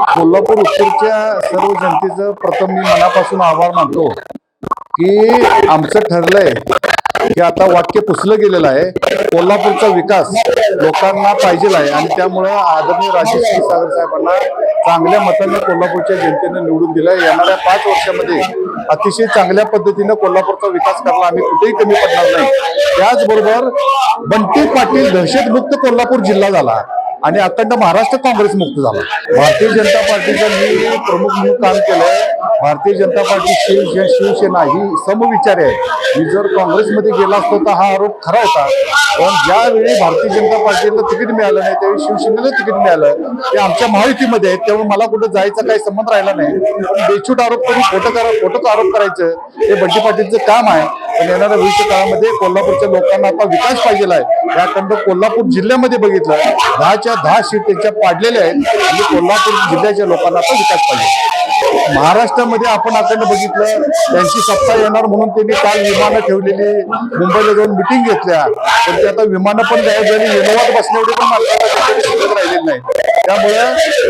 कोल्हापूर उत्तरच्या सर्व जनतेचं प्रथम मी मनापासून आभार मानतो की आमचं ठरलंय की आता वाक्य पुसलं गेलेलं आहे. कोल्हापूरचा विकास लोकांना पाहिजे आहे आणि त्यामुळं आदरणीय राजेश सागर साहेबांना चांगल्या मताने कोल्हापूरच्या जनतेनं निवडून दिलंय. येणाऱ्या पाच वर्षामध्ये अतिशय चांगल्या पद्धतीनं कोल्हापूरचा विकास करायला आम्ही कुठेही कमी पडणार नाही. त्याचबरोबर बंटी पाटील दहशतमुक्त कोल्हापूर जिल्हा झाला. आणि अखंड महाराष्ट्र काँग्रेस मुक्त झाला. भारतीय जनता पार्टीचं मी प्रमुख म्हणून काम केलंय. भारतीय जनता पार्टी शिव शिवसेना ही समविचारी आहे. मी जर काँग्रेसमध्ये गेला असतो तर हा आरोप खरा होता पण ज्यावेळी भारतीय जनता पार्टीला तिकीट मिळालं नाही त्यावेळी शिवसेनेला तिकीट मिळालं. ते आमच्या महायुतीमध्ये आहेत त्यामुळे मला कुठं जायचा काही संबंध राहिला नाही. पण बेछूट आरोप करून खोटं करा खोटं आरोप करायचं हे बंटी पाटीलचं काम आहे. पण येणाऱ्या भविष्य काळामध्ये कोल्हापूरच्या लोकांना आता विकास पाहिजे आहे. याकडं कोल्हापूर जिल्ह्यामध्ये बघितलं दहाच्या दहा सीट त्यांच्या पाडलेल्या आहेत. आणि कोल्हापूर जिल्ह्याच्या लोकांना आता विकास पाहिजे. महाराष्ट्रामध्ये आपण अखंड बघितलं त्यांची सत्ता येणार म्हणून त्यांनी काल विमानं ठेवलेली मुंबईला जाऊन मिटिंग घेतल्या. पण ते आता विमानं पण गायब झाली विनोवात बसण्याएवढी पण माणसाला राहिलेली नाही. त्यामुळे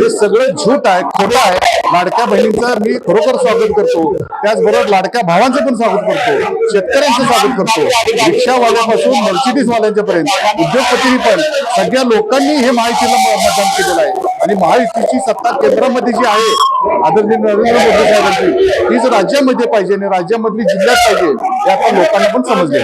हे सगळं झूट आहे खोटं आहे. लाडक्या बहिणींचं मी खरोखर स्वागत करतो. त्याचबरोबर लाडक्या भावांचं पण स्वागत करतो. शेतकऱ्यांचं स्वागत करतो. रिक्षावाल्यापासून मर्सिडीज वाल्यांच्या पर्यंत उद्योगपतींनी पण सगळ्या लोकांनी हे माहितीला मतदान केलेलं आहे. आणि महायुतीची सत्ता केंद्रामध्ये जी आहे आदरणीय नरेंद्र मोदी साहेबांची हीच राज्यामध्ये पाहिजे आणि राज्यामधली जिल्ह्यात पाहिजे हे आता लोकांना पण समजले.